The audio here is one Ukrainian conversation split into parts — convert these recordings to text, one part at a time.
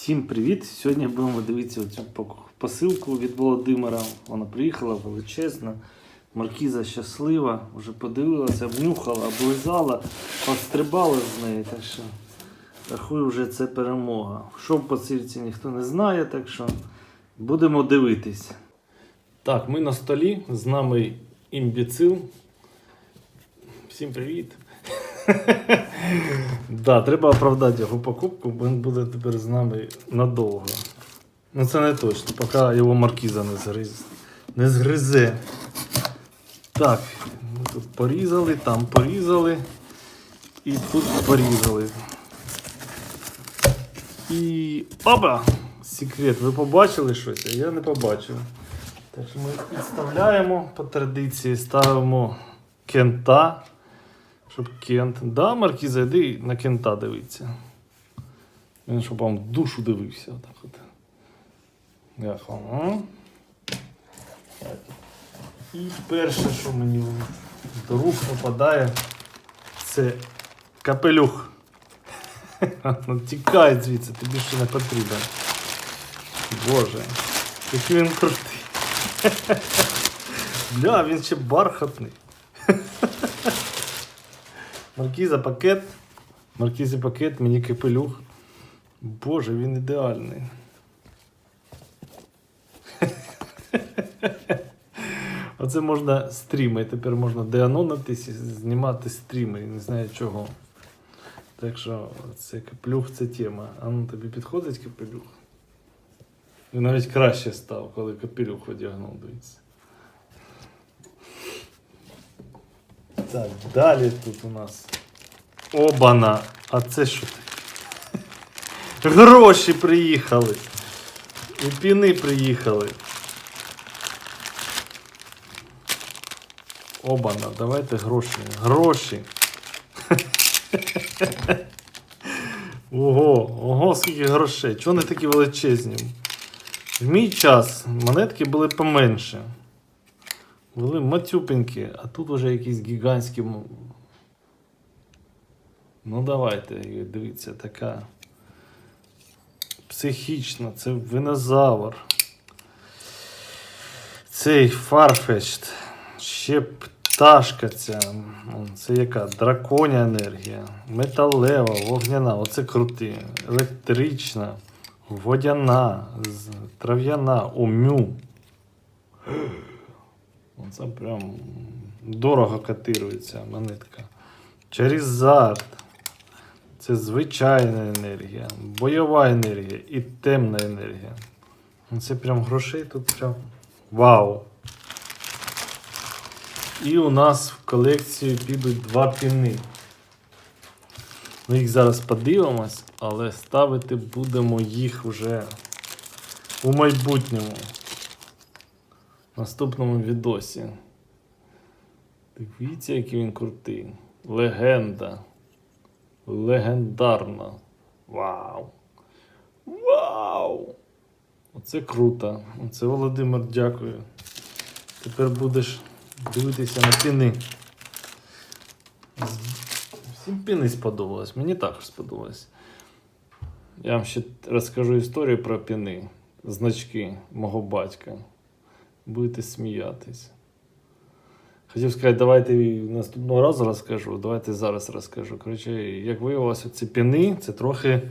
Всім привіт! Сьогодні будемо дивитися цю посилку від Володимира. Вона приїхала величезна. Маркіза щаслива, вже подивилася, обнюхала, облизала, пострибала з неї. Так що рахую, вже це перемога. Що в посилці ніхто не знає, так що будемо дивитись. Так, ми на столі, з нами імбіцил. Всім привіт! Да, треба оправдати його покупку, бо він буде тепер з нами надовго. Ну це не точно, поки його маркіза не згриз. Не згризе. Так, ми тут порізали, там порізали. І тут порізали. І. Опа! Секрет, ви побачили щось, а я не побачив. Так що ми підставляємо по традиції, ставимо кента. Щоб Кент. Да, Маркіза, йди на Кента дивиться. Він щоб вам душу дивився. Отак от. Як вам. І перше, що мені до рук попадає, це капелюх. Ну, Тікай звідси, тобі ще не потрібен. Боже, який він крутий. Бля, він ще бархатний. Маркіза пакет. Маркіза пакет, мені капелюх. Боже, він ідеальний. Оце можна стріми. Тепер можна деанонитись і знімати стріми. Не знаю чого. Так що це капелюх це тема. А ну тобі підходить капелюх? Він навіть краще став, коли капелюх одягнув, дивіться. Так, далі тут у нас. Обана. А це що таке? Гроші приїхали. І піни приїхали. Обана, давайте гроші. Гроші. Ого, ого, скільки грошей. Чого вони такі величезні? В мій час монетки були поменше. Були матюпенькі, а тут уже якісь гігантські. Ну давайте, дивіться, така. Психічна, це винозавр. Цей Farfetched. Ще пташка ця. Це яка? Драконя енергія. Металева, вогняна. Оце крути. Електрична, водяна, трав'яна, омю. Це прям дорого котирується монетка. Чарізард. Це звичайна енергія, бойова енергія і темна енергія. Це прям грошей тут прям вау. І у нас в колекцію підуть два піни. Ми їх зараз подивимось, але ставити будемо їх вже у майбутньому наступному відосі. Дивіться, який він крутий. Легенда. Легендарна. Вау! Вау! Оце круто. Оце Володимир, дякую. Тепер будеш дивитися на піни. Всім піни сподобалось. Мені також сподобалось. Я вам ще розкажу історію про піни. Значки мого батька будете сміятись. Хотів сказати, давайте наступного разу розкажу, давайте зараз розкажу. Коротше, як виявилося, ці піни це трохи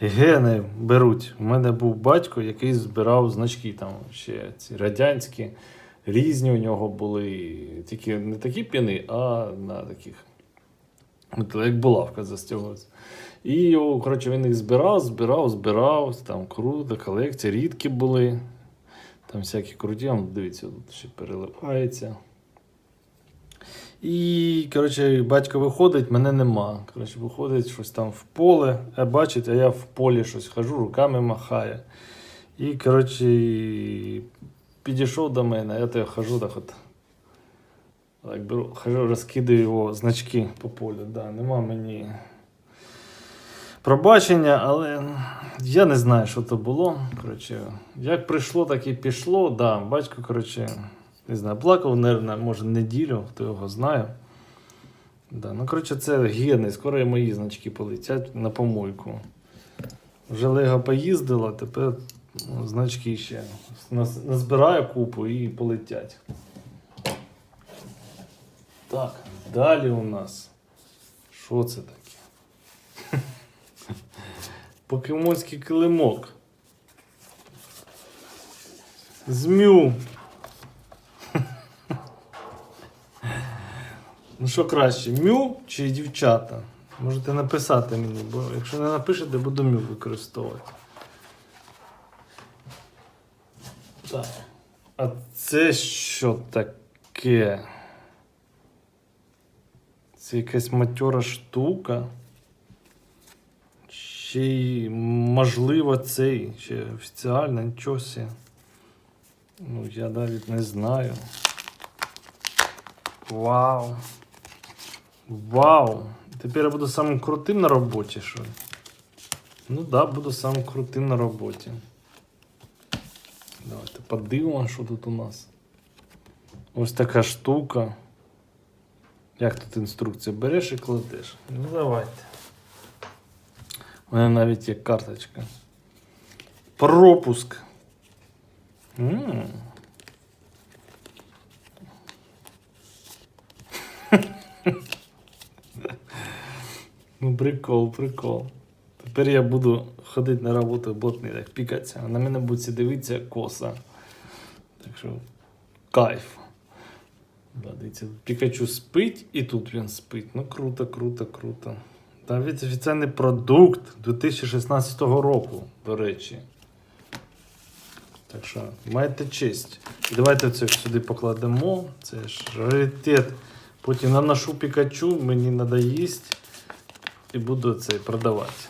гени беруть. У мене був батько, який збирав значки там ще ці радянські, різні у нього були. Тільки не такі піни, а на таких. Як булавка застягується. І коротше, він їх збирав, збирав, збирав. Там круто, колекція, рідкі були. Там всякі круті, дивіться, тут ще переливається. І, коротше, батько виходить, мене нема. Коротше, виходить щось там в поле, а бачить, а я в полі щось хожу, руками махає. І, коротше, підійшов до мене, я то хожу так от. Так, беру, хожу, розкидаю його значки по полю. Да, нема мені пробачення, але я не знаю, що то було. Коротше, як прийшло, так і пішло. Да, батько, коротше, не знаю, плакав, нервно, може, неділю, хто його знає. Да, ну, коротше, це гени, скоро і мої значки полетять на помойку. Вже Лего поїздила, тепер ну, значки ще. Назбираю купу і полетять. Так, далі у нас. Що це таке? Покемонський килимок. Змю. Ну що краще, мю чи дівчата? Можете написати мені, бо якщо не напишете, буду мю використовувати. Так. А це що таке? Це якась матьора штука. Ще й можливо цей, ще офіціально, нічого. Ну, я навіть не знаю. Вау. Вау. Тепер я буду самим крутим на роботі, що? ли? Ну да, буду самим крутим на роботі. Давайте подивимося, що тут у нас. Ось така штука. Як тут інструкція? Береш і кладеш. Ну давайте. У мене навіть є карточка. Пропуск. м Ну, прикол, прикол. Тепер я буду ходити на роботу блатний, так пікатися. На мене будуть дивитися коса. Так що кайф. Да, дивіться, Пікачу спить і тут він спить. Ну круто, круто, круто. Та від офіційний продукт 2016 року, до речі. Так що, маєте честь. Давайте це сюди покладемо. Це ж раритет. Потім наношу Пікачу, мені треба їсти. І буду це продавати.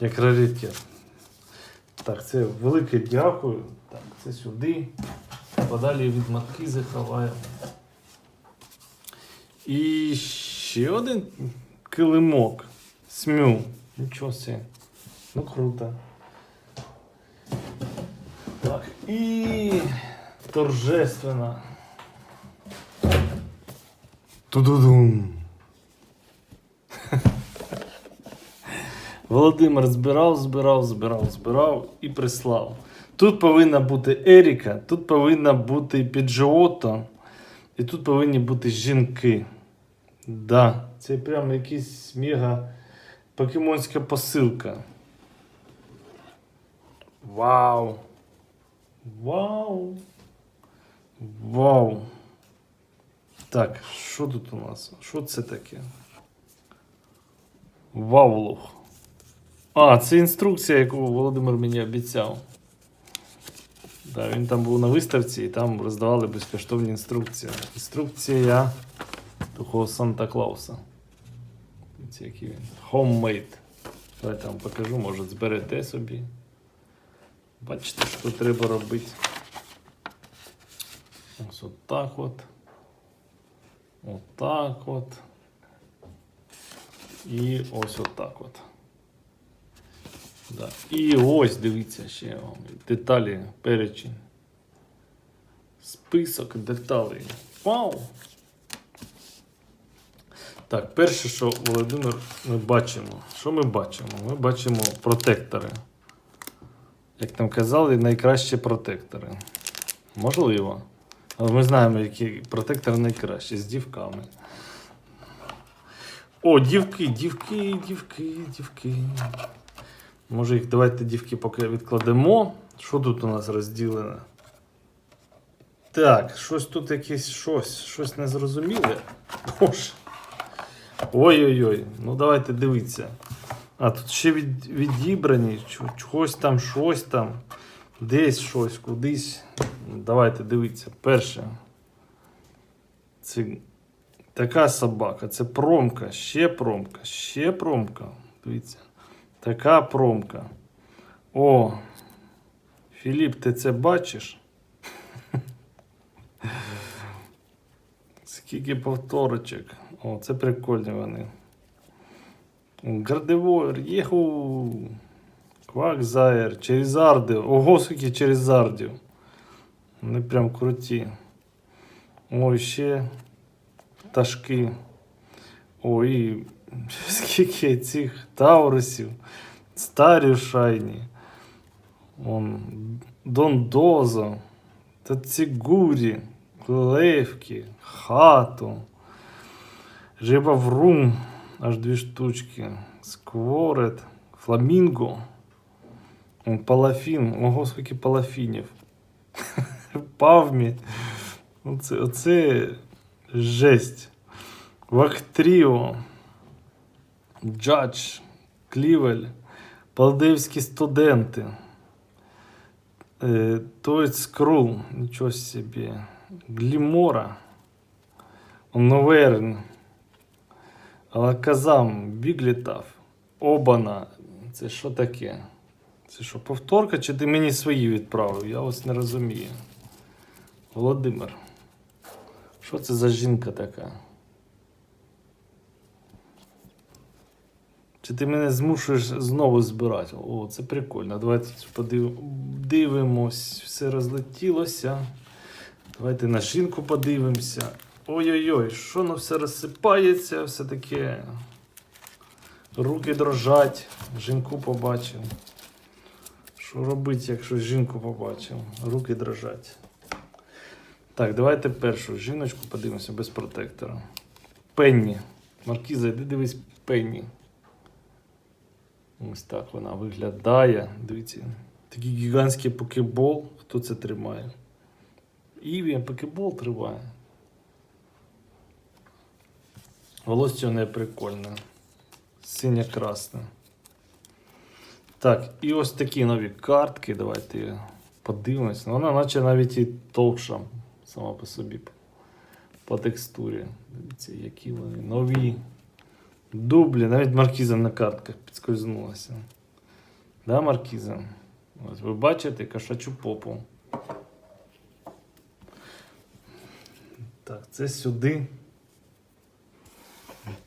Як раритет. Так, це велике дякую. Так, це сюди. Подалі від матки заховаємо. І ще один килимок. Смю. Нічого себе. Ну круто. Так, і торжественно. Ту-ду-дум. Володимир збирав, збирав, збирав, збирав і прислав. Тут повинна бути Еріка, тут повинна бути Піджоото, і тут повинні бути жінки. Да, це прям якась мега покемонська посилка. Вау! Вау! Вау! Так, що тут у нас? Що це таке? Вавлух. А, це інструкція, яку Володимир мені обіцяв. Да, він там був на виставці і там роздавали безкоштовні інструкції. Інструкція такого Санта Клауса. Це який він. Homemade. Давайте вам покажу, може зберете собі. Бачите, що треба робити. Ось отак от. Отак от. І ось отак от. Да. І ось дивіться ще вам деталі, перечень. Список деталей. Вау! Так, перше, що Володимир, ми бачимо. Що ми бачимо? Ми бачимо протектори. Як там казали, найкращі протектори. Можливо. Але ми знаємо, які протектори найкращі з дівками. О, дівки, дівки, дівки, дівки. Може їх давайте дівки поки відкладемо. Що тут у нас розділено? Так, щось тут якесь щось, щось незрозуміле. Боже. Ой-ой-ой, ну давайте дивіться. А тут ще від, відібрані, чогось там, щось там, десь щось, кудись. Давайте дивіться. Перше. Це така собака, це промка, ще промка, ще промка. Дивіться. Така промка. О, Філіп, ти це бачиш? Скільки повторочок. О, це прикольні вони. Гардевойр, єху. Квакзаєр, Черізарди. Ого, скільки Черізардів. Вони прям круті. Ой, ще пташки. Ой, скільки цих таурусів. Старі шайні. Он, Дондозо, Тацігурі, Левки, Хату, Риба Врум, аж дві штучки, Скворет, Фламінго, Палафін, ого, скільки палафінів. Павмі. Оце, оце жесть. Вахтріо, Джадж, Клівель, Палдивські студенти. Е, Тойт Скрул, нічого собі. Глімора, Новерн, Алаказам, Біглітав, Обана. Це що таке? Це що, повторка, чи ти мені свої відправив? Я ось не розумію. Володимир. Що це за жінка така? Чи ти мене змушуєш знову збирати? О, це прикольно. Давайте подив... дивимось. Все розлетілося. Давайте на жінку подивимося. Ой-ой-ой, що воно все розсипається, все таке. Руки дрожать. Жінку побачив. Що робити, якщо жінку побачив? Руки дрожать. Так, давайте першу жіночку подивимося без протектора. Пенні. Маркіза, йди дивись Пенні. Ось так вона виглядає. Дивіться, такий гігантський покебол. Хто це тримає? Іві, покебол тримає. Волосся не прикольне. Синє-красне. Так, і ось такі нові картки. Давайте подивимось. Ну, Вона наче навіть і товша сама по собі. По текстурі. Дивіться, які вони нові. Дублі, навіть маркіза на картках підскользнулася. Да, маркіза? Ось ви бачите кошачу попу. Так, це сюди.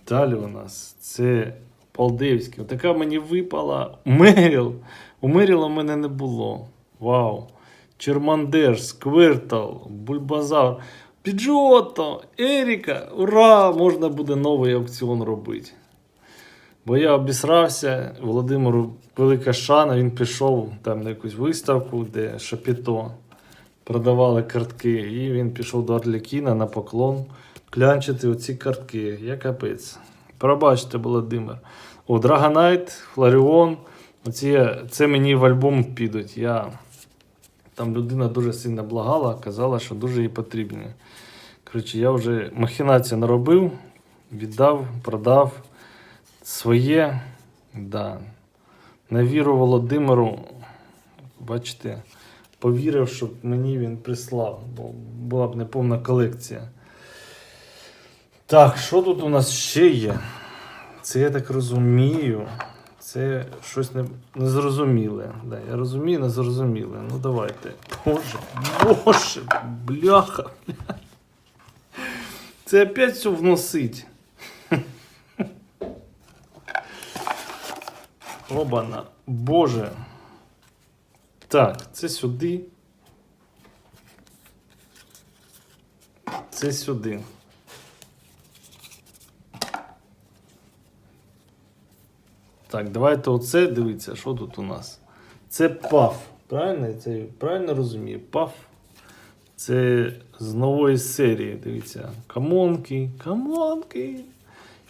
Далі у нас це Полдивський. Така мені випала Меріл. У Меріла мене не було. Вау. Чермандер, Сквиртал, Бульбазар, Піджото, Еріка. Ура! Можна буде новий аукціон робити. Бо я обісрався, Володимиру велика шана, він пішов там на якусь виставку, де Шапіто продавали картки, і він пішов до Арлекіна на поклон клянчити оці картки. Я капець. Пробачте, Володимир. О, Драгонайт, Фларіон. Оці, це мені в альбом підуть. Я... Там людина дуже сильно благала, казала, що дуже їй потрібні. Коротше, я вже махінацію наробив, віддав, продав своє. Да. На віру Володимиру, бачите, повірив, щоб мені він прислав, бо була б неповна колекція. Так, що тут у нас ще є? Це я так розумію. Це щось не, незрозуміле. Да, я розумію, незрозуміле. Ну давайте. Боже, боже, бляха. Це опять все вносить. Обана. Боже. Так, це сюди. Це сюди. Так, давайте оце дивіться, що тут у нас. Це паф. Правильно? Це правильно розумію? Паф. Це з нової серії. Дивіться. Камонки, камонки.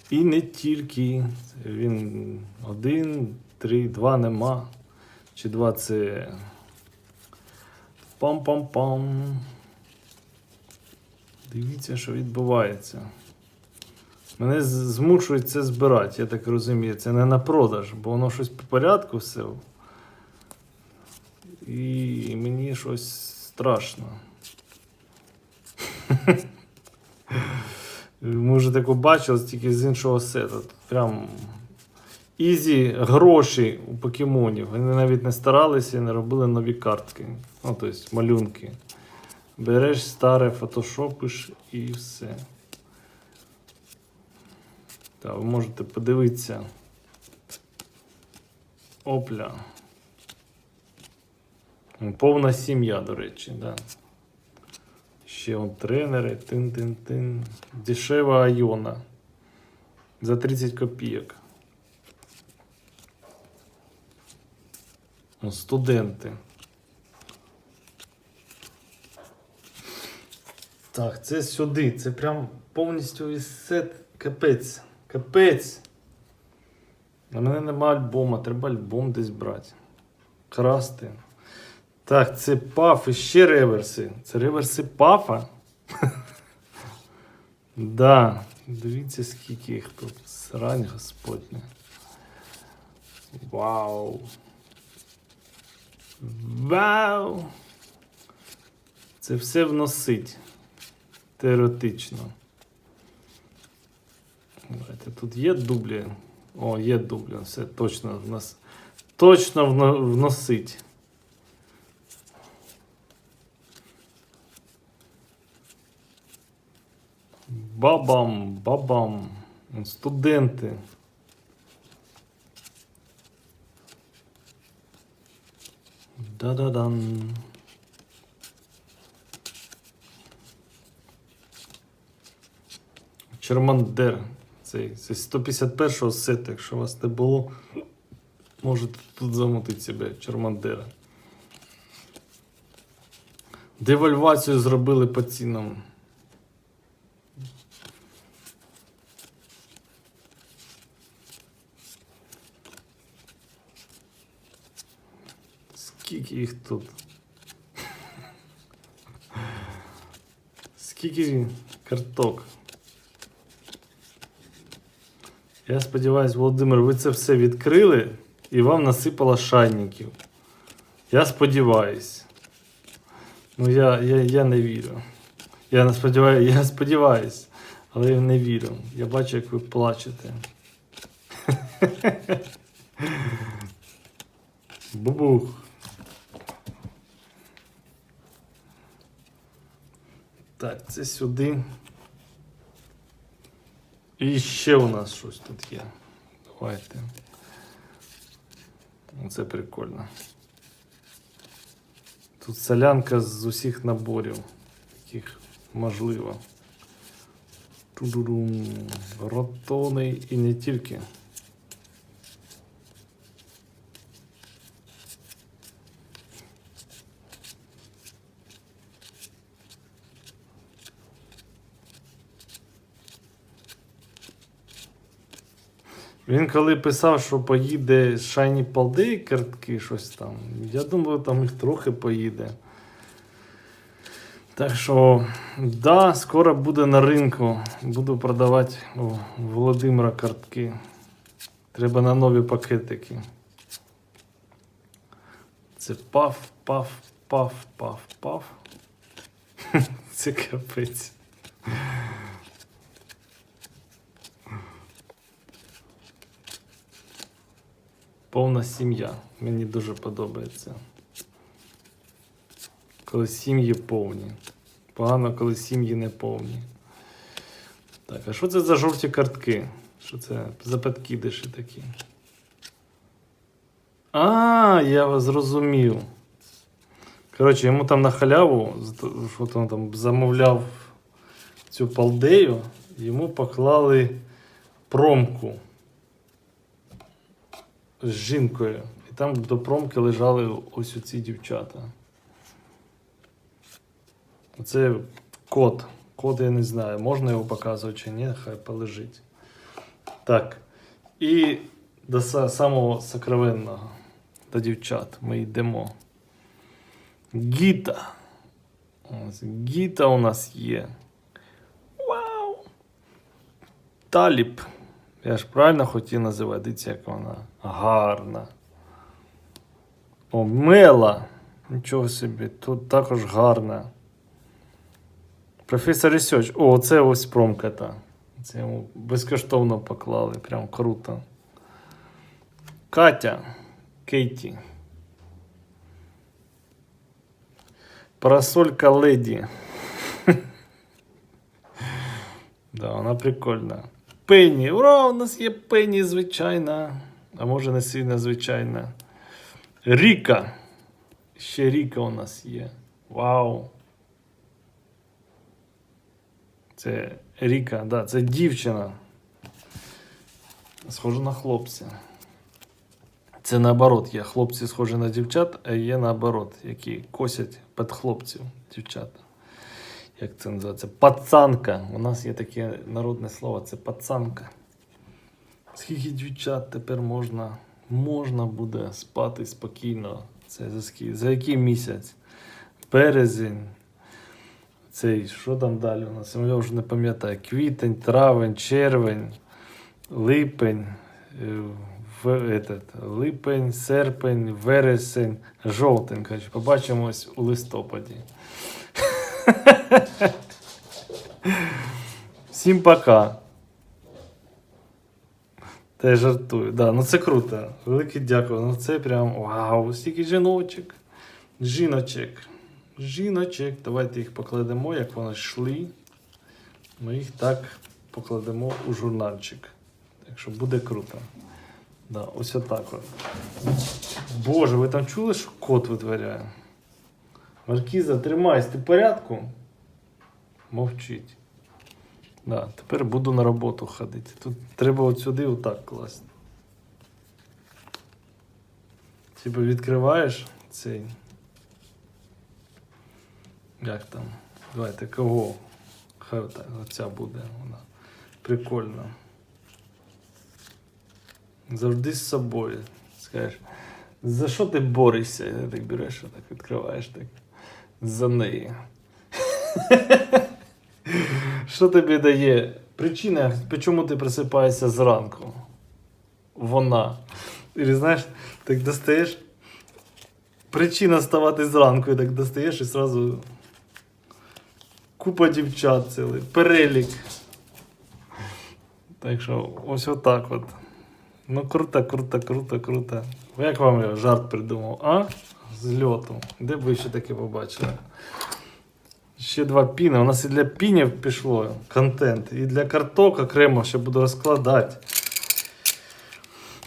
І не тільки. Він один, три, два нема. Чи два це. Пам-пам-пам. Дивіться, що відбувається. Мене змушують це збирати, я так розумію. Це не на продаж, бо воно щось по порядку все. І мені щось страшно. Ми вже бачили тільки з іншого сета. Прям ізі гроші у покемонів. Вони навіть не старалися і не робили нові картки. Ну, тобто малюнки. Береш старе, фотошопиш і все. Та ви можете подивитися. Опля. Повна сім'я, до речі, да. Ще он тренери, тин-тин-тин. Дешева Айона. За 30 копійок. Ну, студенти. Так, це сюди. Це прям повністю весь сет. Капець. Капець. На мене нема альбома, треба альбом десь брати. Красти. Так, це паф і ще реверси. Це реверси пафа. Да. Дивіться, скільки їх тут. Срань господня. Вау. Вау. Це все вносить. Теоретично. Давайте, тут є дублі. О, є дублі. Все точно в нас. Точно вно- вносить. Бабам, бабам. Студенти. Да-да-дан. Чермандер. Цей, це 151-го сету, якщо у вас не було, можете тут замутити себе Чермандера. Девальвацію зробили по цінам. Скільки їх тут? Скільки карток? Я сподіваюся, Володимир, ви це все відкрили і вам насипало шайників. Я сподіваюсь. Ну, я, я, я не вірю. Я не сподіваюся, я сподіваюсь, але я не вірю. Я бачу, як ви плачете. Бубух. Так, це сюди. І ще у нас щось тут є. Давайте. Це прикольно. Тут солянка з усіх наборів, яких можливо. Ротони і не тільки. Він коли писав, що поїде Shiny Palday картки, щось там. Я думаю, там їх трохи поїде. Так що, да, скоро буде на ринку. Буду продавати у Володимира картки. Треба на нові пакетики. Це паф, паф, паф, паф, паф. Це капець. Повна сім'я. Мені дуже подобається. Коли сім'ї повні. Погано, коли сім'ї не повні. Так, а що це за жовті картки? Що це за подкидиші такі? А, я вас зрозумів. Коротше, йому там на халяву, що він там замовляв цю палдею, йому поклали промку з жінкою. І там до промки лежали ось оці дівчата. Це код. Код я не знаю, можна його показувати чи ні, хай полежить. Так. І до самого сокровенного, до дівчат ми йдемо. Гіта. Ось, Гіта у нас є. Вау! Таліб. Я ж правильно хотів називати, як вона гарна. О, Мела. Нічого собі, тут також гарна. Професор Research. О, це ось промка та. Це йому безкоштовно поклали. Прям круто. Катя. Кейті. Парасолька леді. да, вона прикольна. Пенні. Ура! У нас є Пенні звичайна. А може не сильно звичайна. Ріка. Ще Ріка у нас є. Вау. Це Ріка, да, це дівчина. Схожа на хлопця. Це наоборот, є хлопці схожі на дівчат, а є наоборот, які косять під хлопців, дівчата. Як це називається? Пацанка. У нас є таке народне слово, це пацанка. Скільки дівчат тепер можна, можна буде спати спокійно? Це за, за який місяць? Березень. Цей, що там далі у нас? Я вже не пам'ятаю. Квітень, травень, червень, липень, е, этот, липень, серпень, вересень, жовтень. Коротше, побачимось у листопаді. Всім пока. Та я жартую. Да, ну це круто. Велике дякую. Ну це прям вау, стільки жіночок. Жіночок. Жіночок. Давайте їх покладемо, як вони йшли. Ми їх так покладемо у журнальчик. Так що буде круто. Да, ось отак от. Боже, ви там чули, що кот витворяє? Маркіза, тримайся, ти в порядку? Мовчить. Да, тепер буду на роботу ходити. Тут треба от сюди отак класти. Типу відкриваєш цей. Як там? Давайте кого? Хай отак, оця буде вона. Прикольно. Завжди з собою. Скажеш, за що ти борешся? Ти так береш, отак відкриваєш так. За неї. Що тобі дає? Причина, чому ти просипаєшся зранку? Вона. І знаєш, так достаєш. Причина ставати зранку, і так достаєш і зразу купа дівчат цілий, перелік. Так що ось отак от. Ну круто, круто, круто, круто. Як вам я жарт придумав, а? З льоту. Де б ви ще таке побачили? Ще два піни. У нас і для пінів пішло контент, і для карток окремо ще буду розкладати.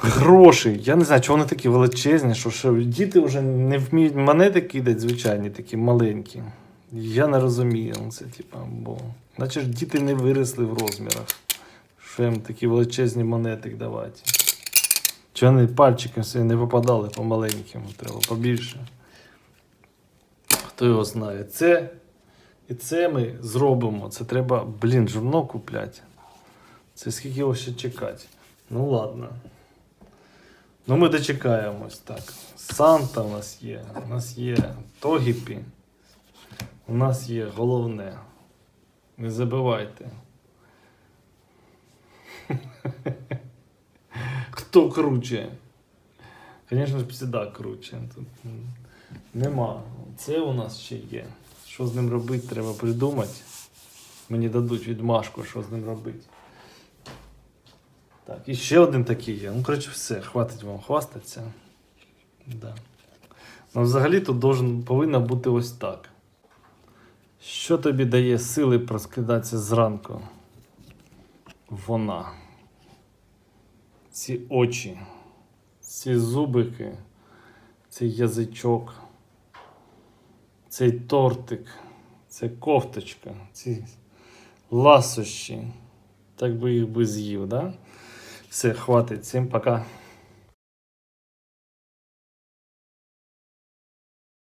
Гроші. Я не знаю, чого вони такі величезні, що ще діти вже не вміють монети кидати, звичайні, такі маленькі. Я не розумію. Це, типа, бо. Ж діти не виросли в розмірах. Що їм такі величезні монети давати. Чи вони пальчиком собі не попадали по маленьким, треба побільше. Хто його знає. Це і це ми зробимо. Це треба, блін, журнал купляти. Це скільки його ще чекати. Ну ладно. Ну ми дочекаємось так. Санта у нас є. У нас є Тогіпі. У нас є головне. Не забувайте. Хто круче? Звісно ж, завжди круче. Тут нема. Це у нас ще є. Що з ним робити, треба придумати. Мені дадуть відмашку, що з ним робити. Так, і ще один такий є. Ну, коротше, все, хватить вам хвастатися. Да. Ну, взагалі тут должен, повинно бути ось так. Що тобі дає сили проскидатися зранку? Вона. Ці очі, ці зубики, цей язичок, цей тортик, ця кофточка, ці ласощі. Так би їх би з'їв, да? Все, хватить. Всім пока.